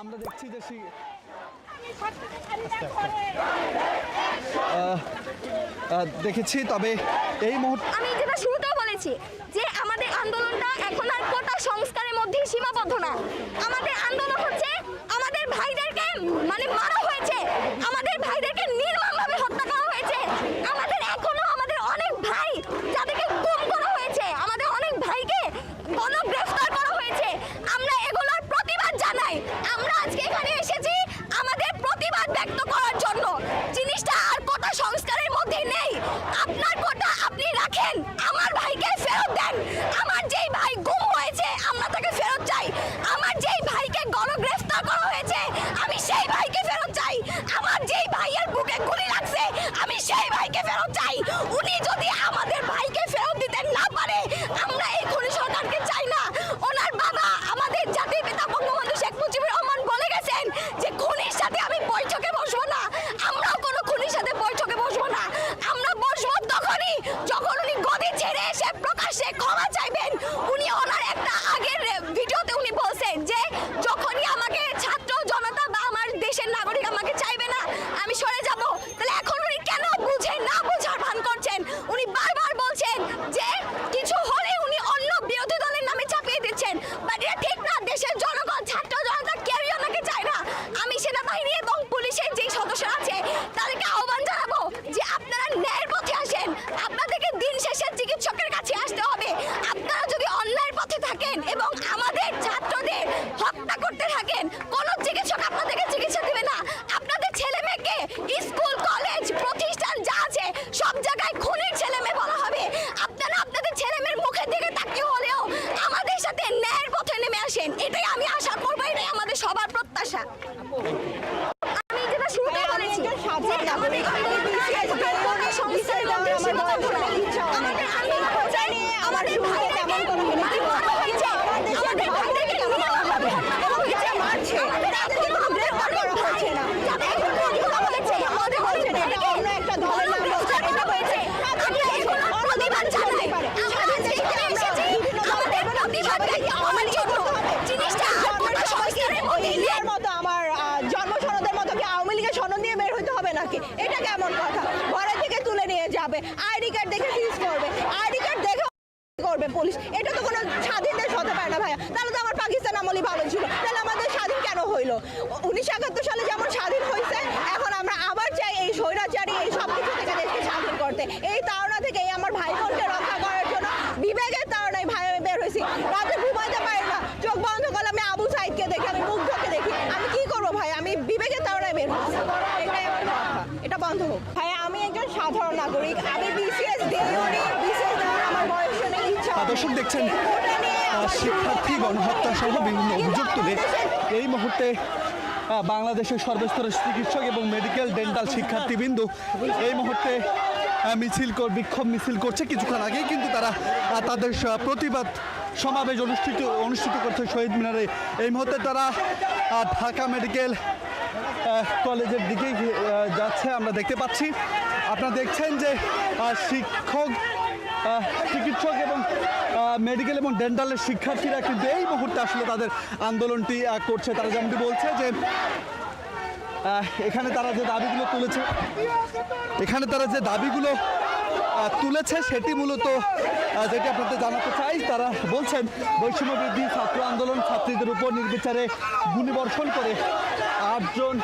আমরা দেখছি যে দেখেছি, তবে এই মুহূর্তে আমি যেটা বলেছি, যে আমাদের আন্দোলনটা এখন আর কোটা সংস্কারের মধ্যে সীমাবদ্ধ না। আমাদের আন্দোলন যাবে আইডি কার্ড দেখে সিজ করবে, আইডি কার্ড দেখে করবে পুলিশ। এটা তো কোনো স্বাধীন দেশ হতে পারে না ভাইয়া। তাহলে তো আমার পাকিস্তান আমলই ভালো ছিল। তাহলে আমাদের স্বাধীন কেন হইল? উনিশশো একাত্তর সালে যেমন স্বাধীন হয়েছে এখন আমরা আবার চাই এই স্বৈরাচারী এই সব কিছু থেকে দেশকে স্বাধীন করতে। এই দেখছেন শিক্ষার্থী গণহত্যা সহ বিভিন্ন অভিযোগ তুলে এই মুহূর্তে বাংলাদেশের সর্বস্তরের চিকিৎসক এবং মেডিকেল ডেন্টাল শিক্ষার্থীবৃন্দ এই মুহূর্তে মিছিল বিক্ষোভ মিছিল করছে। কিছুক্ষণ আগেই কিন্তু তারা তাদের প্রতিবাদ সমাবেশ অনুষ্ঠিত অনুষ্ঠিত করছে শহীদ মিনারে। এই মুহূর্তে তারা ঢাকা মেডিকেল কলেজের দিকেই যাচ্ছে। আমরা দেখতে পাচ্ছি, আপনারা দেখছেন যে শিক্ষক চিকিৎসক এবং মেডিকেল এবং ডেন্টালের শিক্ষার্থীরা কিন্তু এই মুহূর্তে আসলে তাদের আন্দোলনটি করছে। তারা যেমনটি বলছে যে এখানে তারা যে দাবিগুলো তুলেছে, এখানে তারা যে দাবিগুলো তুলেছে সেটি মূলত যেটি আপনাদের জানাতে চাই, তারা বলছেন, বৈষম্য বৃদ্ধি, ছাত্র আন্দোলন, ছাত্রীদের উপর নির্বিচারে গুলিবর্ষণ করে আটজন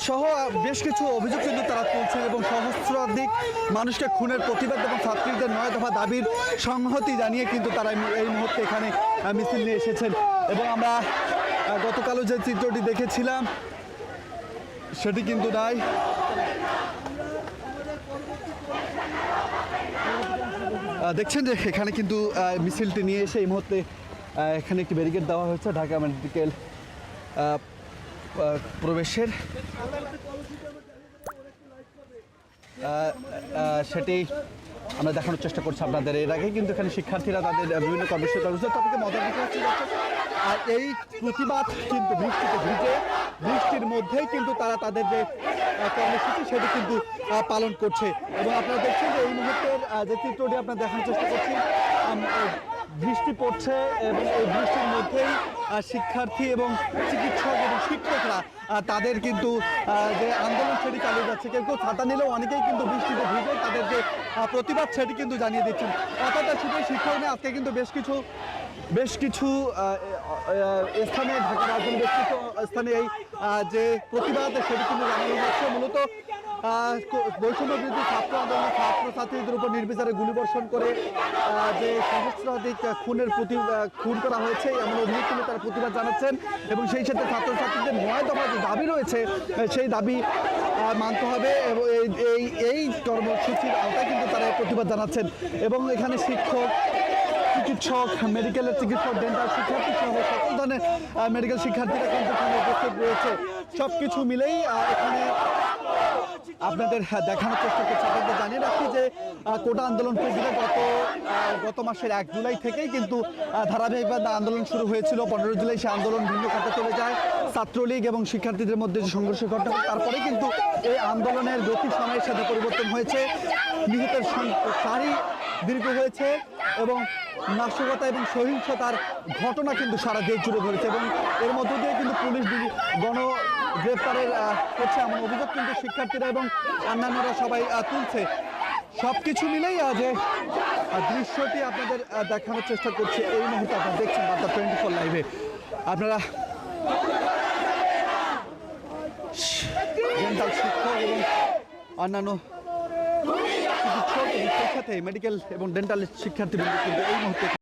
সহ বেশ কিছু অভিযোগ কিন্তু তারা তুলছেন এবং সহস্রাধিক মানুষকে খুনের প্রতিবাদ এবং ছাত্রীদের নয় দফা দাবির সংহতি জানিয়ে কিন্তু তারা এই- মুহূর্তে এখানে মিছিল নিয়ে এসেছেন। এবং আমরা গতকালও যে চিত্রটি দেখেছিলাম, সেটি কিন্তু নাই। দেখছেন যে এখানে কিন্তু মিছিলটি নিয়ে এসে এই মুহূর্তে এখানে একটি ব্যারিকেড দেওয়া হয়েছে ঢাকা মেডিকেল প্রবেশের সেটি আমরা দেখানোর চেষ্টা করছি আপনাদের। এর আগে কিন্তু এখানে শিক্ষার্থীরা তাদের বিভিন্ন কর্মসূচি আর এই প্রতিবাদ কিন্তু বৃষ্টিতে ভিজে, বৃষ্টির মধ্যেই কিন্তু তারা তাদের যে কর্মসূচি সেটি কিন্তু পালন করছে। এবং আপনারা দেখছেন যে এই মুহূর্তের যে চিত্রটি আপনারা দেখানোর চেষ্টা করছি বৃষ্টি পড়ছে এবং এই বৃষ্টির মধ্যেই শিক্ষার্থী এবং চিকিৎসক এবং শিক্ষকরা তাদের কিন্তু যে আন্দোলন সেটি চালিয়ে যাচ্ছে। কেউ কেউ ছাতা নিলেও অনেকেই কিন্তু বৃষ্টিতে ভিজে তাদের যে প্রতিবাদ সেটি কিন্তু জানিয়ে দিচ্ছেন। অর্থাৎ শুধু শিক্ষক নিয়ে, আজকে কিন্তু বেশ কিছু বেশ কিছু স্থানে ঢাকা রাজধানী বেশ কিছু স্থানে এই যে প্রতিবাদ সেটি কিন্তু জানানো হচ্ছে মূলত বৈষম্য বিরোধী ছাত্র আন্দোলনের ছাত্রছাত্রীদের উপর নির্বিচারে গুলিবর্ষণ করে যে সহস্রাধিক খুনের প্রতি খুন করা হয়েছে, এমন অভিযোগ তুলে তারা প্রতিবাদ জানাচ্ছেন এবং সেই সাথে ছাত্রছাত্রীদের নয় দফা যে দাবি রয়েছে সেই দাবি মানতে হবে এবং এই এই কর্মসূচির আওতায় কিন্তু তারা প্রতিবাদ জানাচ্ছেন। এবং এখানে শিক্ষক, চিকিৎসক, মেডিকেলের চিকিৎসক ডেন্টাল শিক্ষার্থী সহ সকল ধরনের মেডিকেল শিক্ষার্থীরা কিন্তু এখানে উপস্থিত রয়েছে। সব কিছু মিলেই এখানে আপনাদের দেখানোর চেষ্টা করছি। আপনাদের জানিয়ে রাখি যে কোটা আন্দোলন কেন্দ্রে গত গত মাসের এক জুলাই থেকেই, কিন্তু ধারাবাহিকভাবে আন্দোলন শুরু হয়েছিল। পনেরো জুলাই সে আন্দোলন ভিন্ন খাতে চলে যায়। ছাত্রলীগ এবং শিক্ষার্থীদের মধ্যে যে সংঘর্ষ ঘটনা তারপরে কিন্তু এই আন্দোলনের গতি সময়ের সাথে পরিবর্তন হয়েছে। নিহতের সারি দীর্ঘ হয়েছে, এবং নাশকতা এবং সহিংসতার ঘটনা কিন্তু সারা দেশ জুড়ে ধরেছে, এবং এর মধ্য দিয়ে কিন্তু পুলিশ, গণ গ্রেফতারের করছে এমন অভিযোগ কিন্তু শিক্ষার্থীরা এবং অন্যান্যরা সবাই তুলছে। সব কিছু মিলেই আজ দৃশ্যটি আপনাদের দেখানোর চেষ্টা করছে। এই মুহূর্তে আপনারা দেখছেন বার্তা টোয়েন্টি ফোর লাইভে। আপনারা ডেন্টাল শিক্ষক এবং অন্যান্য সাথে মেডিকেল এবং ডেন্টাল শিক্ষার্থী কিন্তু এই মুহূর্তে